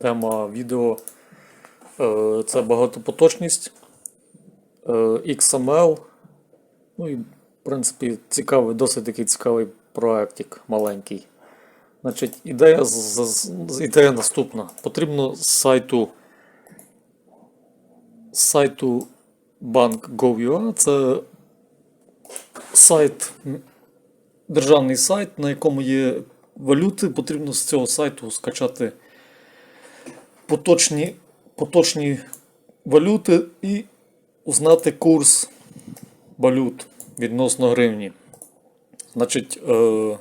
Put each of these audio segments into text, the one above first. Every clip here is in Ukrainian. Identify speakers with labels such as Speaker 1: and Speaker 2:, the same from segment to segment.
Speaker 1: Тема відео е, це багатопоточність, е, XML. Ну і, в принципі, цікавий, досить такий цікавий проєктик маленький. Значить, ідея, ідея наступна. Потрібно з сайту з сайту bank.gov.ua. Це сайт, державний сайт, на якому є валюти. Потрібно з цього сайту скачати поточні, поточні валюти і узнати курс валют відносно гривні. Значить, е,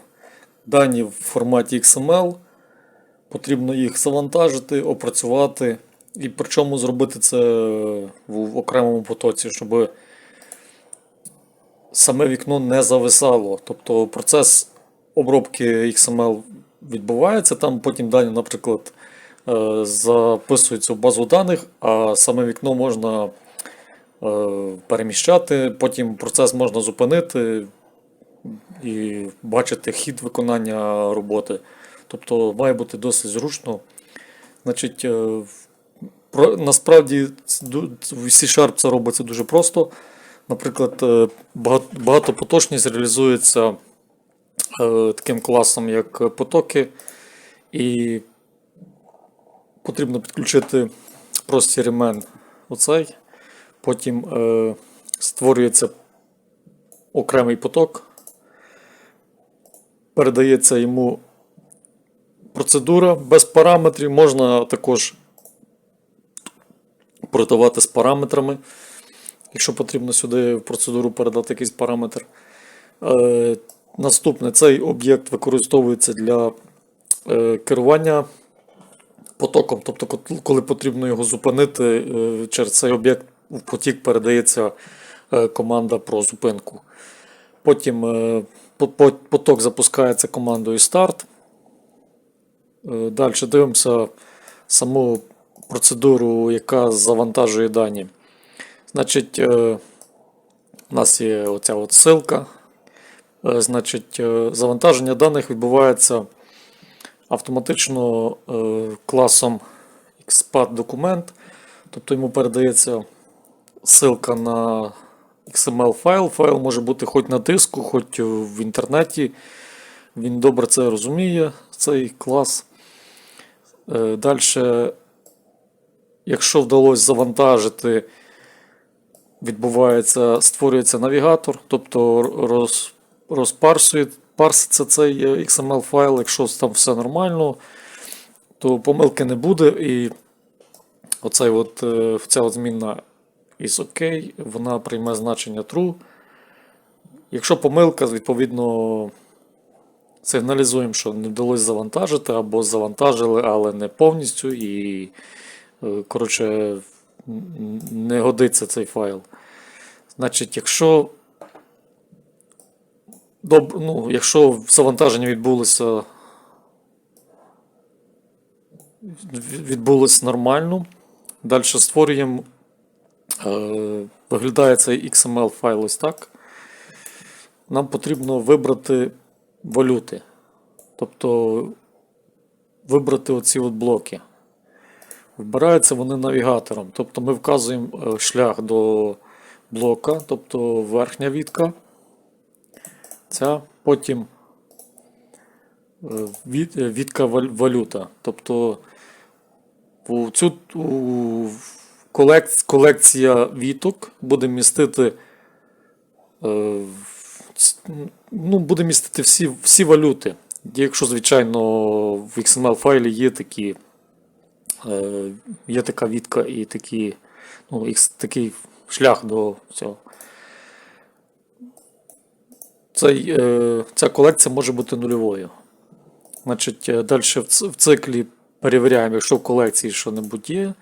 Speaker 1: дані в форматі XML. Потрібно їх завантажити, опрацювати. І причому зробити це в окремому потоці, щоб саме вікно не зависало. Тобто процес обробки XML відбувається, там потім дані, наприклад, е, записуються в базу даних, а саме вікно можна е, переміщати, потім процес можна зупинити і бачити хід виконання роботи. Тобто має бути досить зручно. Значить, е, насправді в C-Sharp це робиться дуже просто. Наприклад, багат- багатопоточність реалізується таким класом, як потоки, і потрібно підключити простір імен оцей. Потім е, створюється окремий поток, передається йому процедура без параметрів, можна також продавати з параметрами, якщо потрібно сюди в процедуру передати якийсь параметр. Е, наступне, цей об'єкт використовується для е, керування потоком, тобто, коли потрібно його зупинити, е, через цей об'єкт в потік передається е, команда про зупинку. Потім е, по- по- поток запускається командою. Е, Далі дивимося саму процедуру, яка завантажує дані. Значить, у нас є оця от ссылка. Значить, завантаження даних відбувається автоматично е, класом XPath документ. Тобто йому передається ссылка на XML файл. Файл може бути хоч на диску, хоч в інтернеті. Він добре це розуміє, цей клас. Далі, якщо вдалося завантажити, відбувається, створюється навігатор, тобто роз, розпарсує, парситься цей е, XML файл, якщо там все нормально, то помилки не буде. І оцей от, е, ця от змінна is OK, вона прийме значення true. Якщо помилка, відповідно, сигналізуємо, що не вдалося завантажити, або завантажили, але не повністю, і, е, коротше, не годиться цей файл. Значить, якщо, доб... ну, якщо завантаження відбулося, відбулось нормально, далі створюємо, е, виглядає цей XML файл ось так. Нам потрібно вибрати валюти. Тобто вибрати оці от блоки. Вибираються вони навігатором. Тобто ми вказуємо е, шлях до блока, тобто верхня вітка. Ця, потім е, від- е, вітка валюта. Тобто у цю у колек- колекція віток буде містити е, ну, буде містити всі, всі валюти. Якщо, звичайно, в XML файлі є такі, є така вітка і такі, ну, такий шлях до цього. Цей, е, ця колекція може бути нульовою. Значить, е, далі в циклі перевіряємо, якщо в колекції що-небудь є.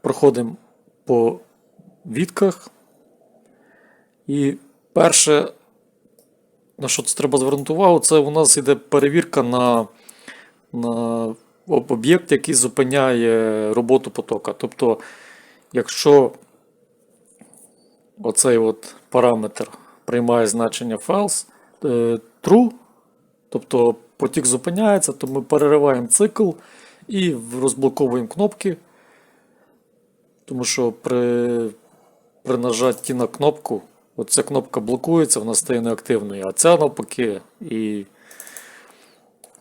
Speaker 1: Проходимо по вітках. І перше, на що це треба звернути увагу, це у нас йде перевірка на, на об'єкт, який зупиняє роботу потока. Тобто, якщо оцей от параметр приймає значення false, true, тобто потік зупиняється, то ми перериваємо цикл І розблоковуємо кнопки. Тому що при, при нажатті на кнопку, оця кнопка блокується, вона стає неактивною, а ця навпаки. І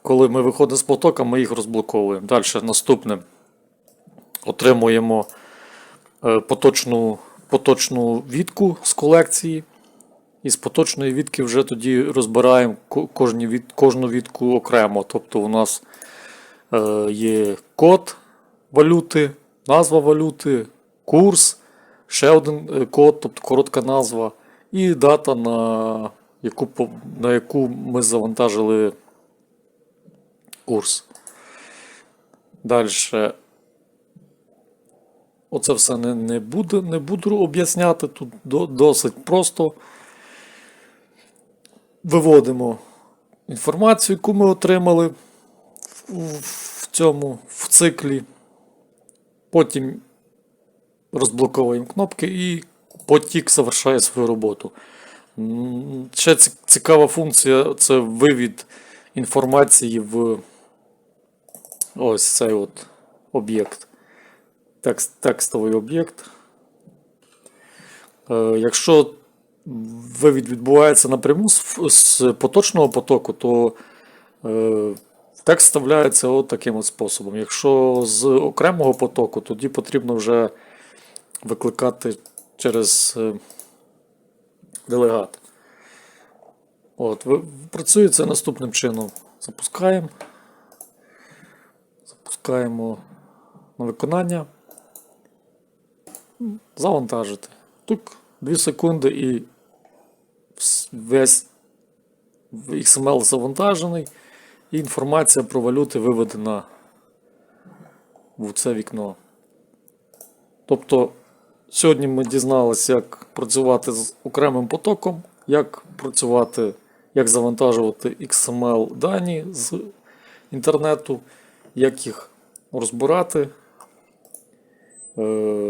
Speaker 1: коли ми виходимо з потока, ми їх розблоковуємо. Далі наступне. Отримуємо е, поточну, поточну відку з колекції. І з поточної відки вже тоді розбираємо кожну відку окремо. Тобто у нас е, є код валюти, назва валюти, курс, ще один е, код, тобто коротка назва, і дата, на яку, на яку ми завантажили курс. Далі. Оце все не, не, буду, не буду об'ясняти. Тут до, досить просто виводимо інформацію, яку ми отримали в, цьому в циклі. Потім розблоковуємо кнопки і потік завершає свою роботу. Ще цікава функція це вивід інформації в ось цей от об'єкт. Текст, текстовий об'єкт. Е, якщо вивід відбувається напряму з, з поточного потоку, то е, текст вставляється от таким от способом. Якщо з окремого потоку, тоді потрібно вже викликати через е, делегат. От, працює це наступним чином. Запускаємо. Запускаємо на виконання. Завантажити. Тук 2 секунди і весь XML завантажений, і інформація про валюти виведена в це вікно. Тобто, сьогодні ми дізналися, як працювати з окремим потоком, як працювати, як завантажувати XML дані з інтернету, як їх розбирати. Е,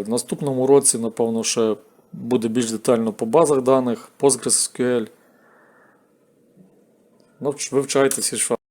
Speaker 1: В наступному році, напевно, ще буде більш детально по базах даних, PostgreSQL. Навч- Вивчайте C-Sharp.